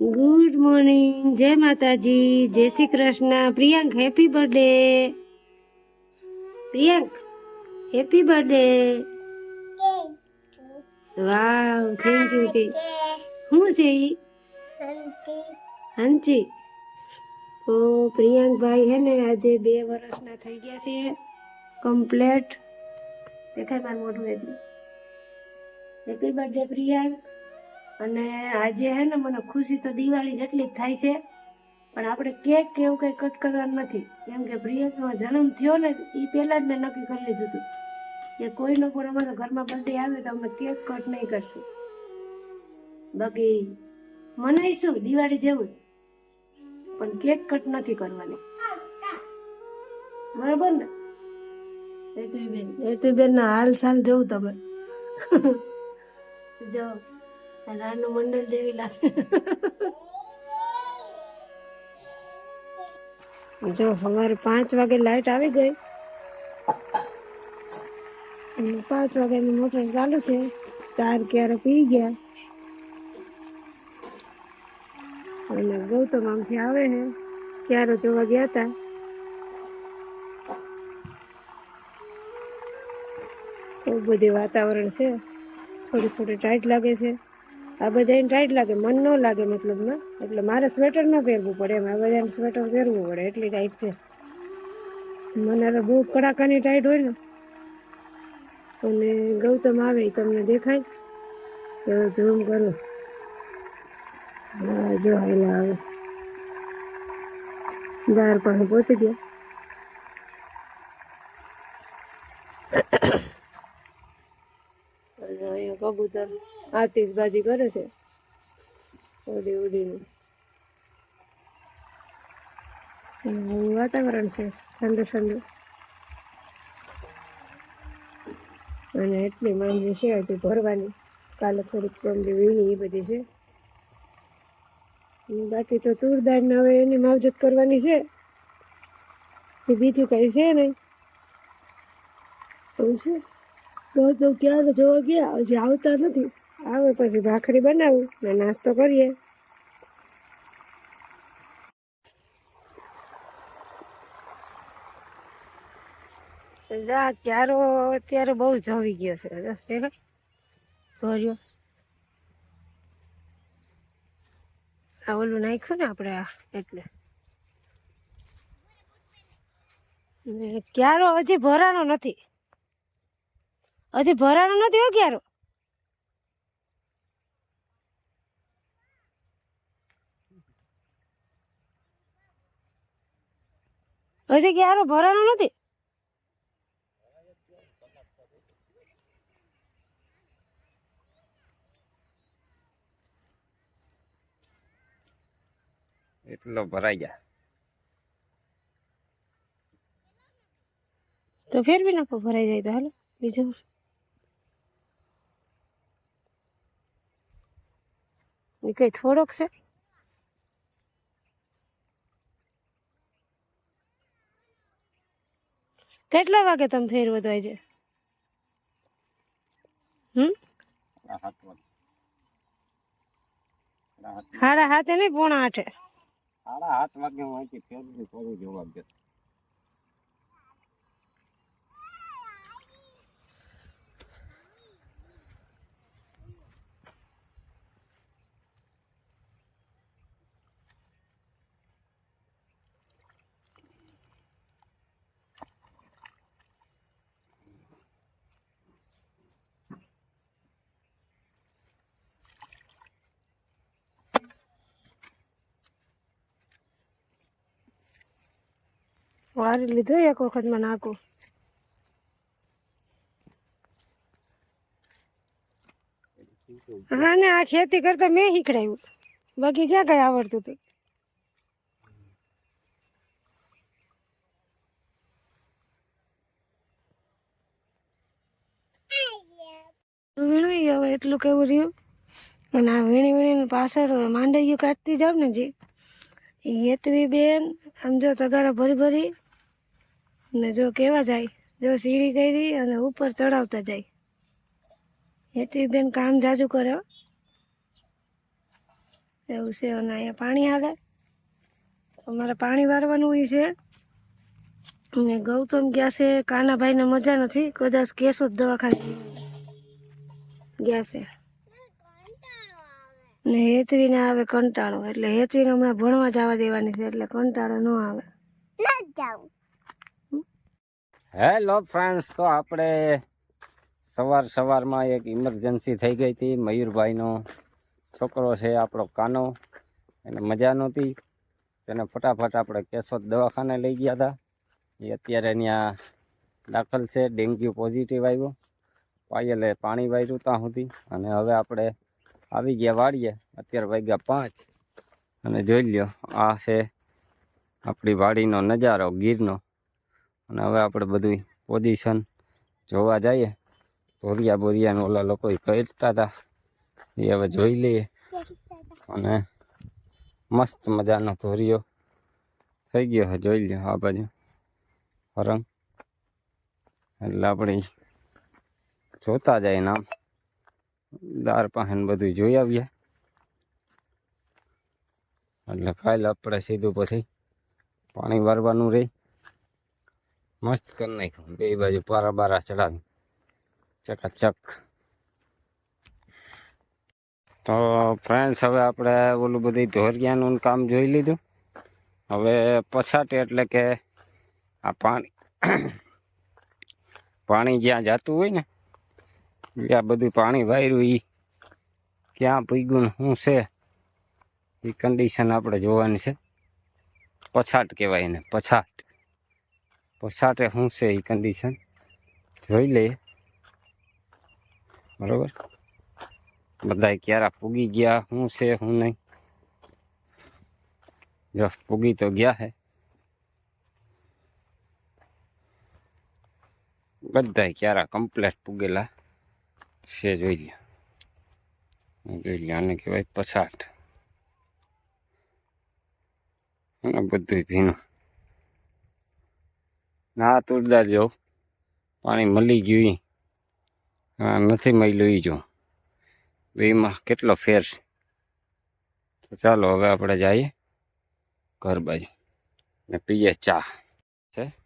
Good morning જય માતાજી જય Shri Krishna Priyank happy birthday Priyank happy birthday wow thank you કે શું છે ઈ હંચી તો પ્રિયાંકભાઈ હે ને આજે બે વર્ષના થઈ ગયા છે કમ્પ્લેટ દેખાય મારું મોઢું એટલું હેપી બર્થડે પ્રિયાંક અને આજે હે ને મને ખુશી તો દિવાળી જેટલી જ થાય છે, પણ આપણે કેક કે એવું કંઈ કટ કરવાનું નથી. કેમ કે પ્રિયંકનો જન્મ થયો ને એ પહેલાં જ મેં નક્કી કરી લીધું હતું કે કોઈનો પણ અમારા ઘરમાં બર્થડે આવે તો અમે કેક કટ નહીં કરશું. બાકી મનાઈશું દિવાળી જેવું પણ કેક કટ નથી કરવાની. બરાબર ને? હેતુબેન હેતુબેન ના હાલ સાલ જોઉં તમે. જો નાનું મંડળ જેવી લાગે જો સવારે પાંચ વાગે લાઈટ આવી ગઈ. અને પાંચ વાગ્યાની મોટર ચાલુ છે. ચાર ક્યારે પી ગયા. અને ગૌતમ આમથી આવે છે ક્યારે જોવા ગયા હતા બહુ બધી વાતાવરણ છે. થોડી થોડી ટાઈટ લાગે છે. આ બધાને ટાઈટ લાગે, મન ન લાગે મતલબમાં. એટલે મારે સ્વેટર ન પહેરવું પડે એમ. આ બધાને સ્વેટર પહેરવું પડે, એટલી ટાઈટ છે. મને તો બહુ કડાકાની ટાઈટ હોય ને. અને ગૌતમ આવે એ તમને દેખાય. તો ઝૂમ કરું. હા, જો હાલા આવે. દાર પાસે પહોંચી ગયા. અહીંયા કબૂતર આતિશબાજી કરે છે. ઉડી, ઉડીને. વાતાવરણ છે, ઠંડુ ઠંડુ. અને એટલી માંડવી છે હજી ભરવાની. કાલે થોડીક માંડવી વીણી એ બધી છે. બાકી તો તુર દાળને હવે એની માવજત કરવાની છે. એ બીજું કંઈ છે નહીં. એવું છે? તો તો ક્યારે જોવા ગયા? હજી આવતા નથી. આવે પછી ભાખરી બનાવું ને નાસ્તો કરીએ. ક્યારો, અત્યારે બહુ જવી ગયો છે. ભર્યો. આ ઓલું નાખ્યું ને આપણે આ, એટલે. ક્યારો હજી ભરાનો નથી. હજી ભરાણો નથી હો ક્યારો. હજી ક્યારો ભરાણો નથી? એટલો ભરાઈ ગયા. તો ફેરવી નાખો ભરાઈ જાય તો હાલો બીજું. એ કઈ થોડોક છે કેટલા વાગે તમે ફેરવો તો આજે હમ? સાડા હાથે નહીં પોણા આઠે સાડા હાથ વાગે હું અહીંથી ફેરવી જોવા ગયો. વારી લીધો એક વખતમાં નાખું હા ને આ ખેતી કરતા મેં શીખડાયું બાકી ક્યાં કઈ આવડતું હતું વીણવી હવે એટલું કેવું રહ્યું અને આ વીણી વીણીને પાછળ માંડવીયું કાઢતી જાવ ને જે હેતવી બેન આમ જો તગારા ભરી ભરી ને જો કેવા જાય, જો સીડી કરી અને ઉપર ચડાવતા જાય. હેતવી બેન કામ જાજુ કરે. એવું છે, અને અહીંયા પાણી આવે અમારે પાણી વારવાનું હોય છે. અને ગૌતમ ગયા છે, કાનાભાઈને મજા નથી, કદાચ કેસો જ દવાખાને. ગયા છે. ને હેતવીને આવે કંટાળો, એટલે હેતવીને હમણાં ભણવા જવા દેવાની છે, એટલે કંટાળો ન આવે. હેલો ફ્રેન્ડ્સ તો આપણે સવાર સવારમાં એક ઇમરજન્સી થઈ ગઈ હતી. મયુરભાઈનો છોકરો છે, આપણો કાનો. એને મજા નહોતી. તેને ફટાફટ આપણે કેશોદ દવાખાને લઈ ગયા હતા. એ અત્યારે ત્યાં દાખલ છે. ડેન્ગ્યુ પોઝિટિવ આવ્યો. પાયલે પાણી વાર્યું ત્યાં સુધી. અને હવે આપણે આવી ગયા વાડીએ. અત્યારે વાગ્યા પાંચ. અને જોઈ લ્યો, આ છે આપણી વાડીનો નજારો, ગીરનો. અને હવે આપણે બધું પોઝિશન જોવા જઈએ. ધોરિયા બોરિયાને ઓલા લોકો કરતા હતા. એ હવે જોઈ લઈએ. અને મસ્ત મજાનો ધોરિયો થઈ ગયો છે, જોઈ લ્યો આ બાજુ. હરંગ એટલે આપણે જોતા જાય નામ. દાર પાસે બધું જોઈ આવીએ. એટલે કાલે આપણે સીધું પછી પાણી વારવાનું રહી મસ્ત કરી નાખ્યું. બે બાજુ પારા બારા ચડાવી ચકાચક. તો ફ્રેન્ડ્સ હવે આપણે ઓલું બધું ધોરિયાનું કામ જોઈ લીધું. હવે પછાટ એટલે કે આ પાણી પાણી જ્યાં જતું હોય ને, ત્યાં બધું પાણી વાયરું એ ક્યાં પૂગ્યું શું છે એ કન્ડિશન આપણે જોવાની છે. પછાટ કહેવાય એને, પછાટ. પછાટે શું છે એ કન્ડિશન જોઈ લઈએ બરોબર? બધા ક્યારા પૂગી ગયા શું છે શું નહીં? જો, પૂગી તો ગયા હે. બધા ક્યારા કમ્પ્લેટ પૂગેલા છે જોઈ લે જોઈ લે આને કહેવાય પછાટ અને બધું ભીનું. ના, તુરદાર જો. પાણી મળી ગયું. નથી મળ્યું એ જો. એમાં કેટલો ફેર છે. તો ચાલો, હવે આપણે જઈએ ઘર બાજુ. ને પીએ ચા. છે?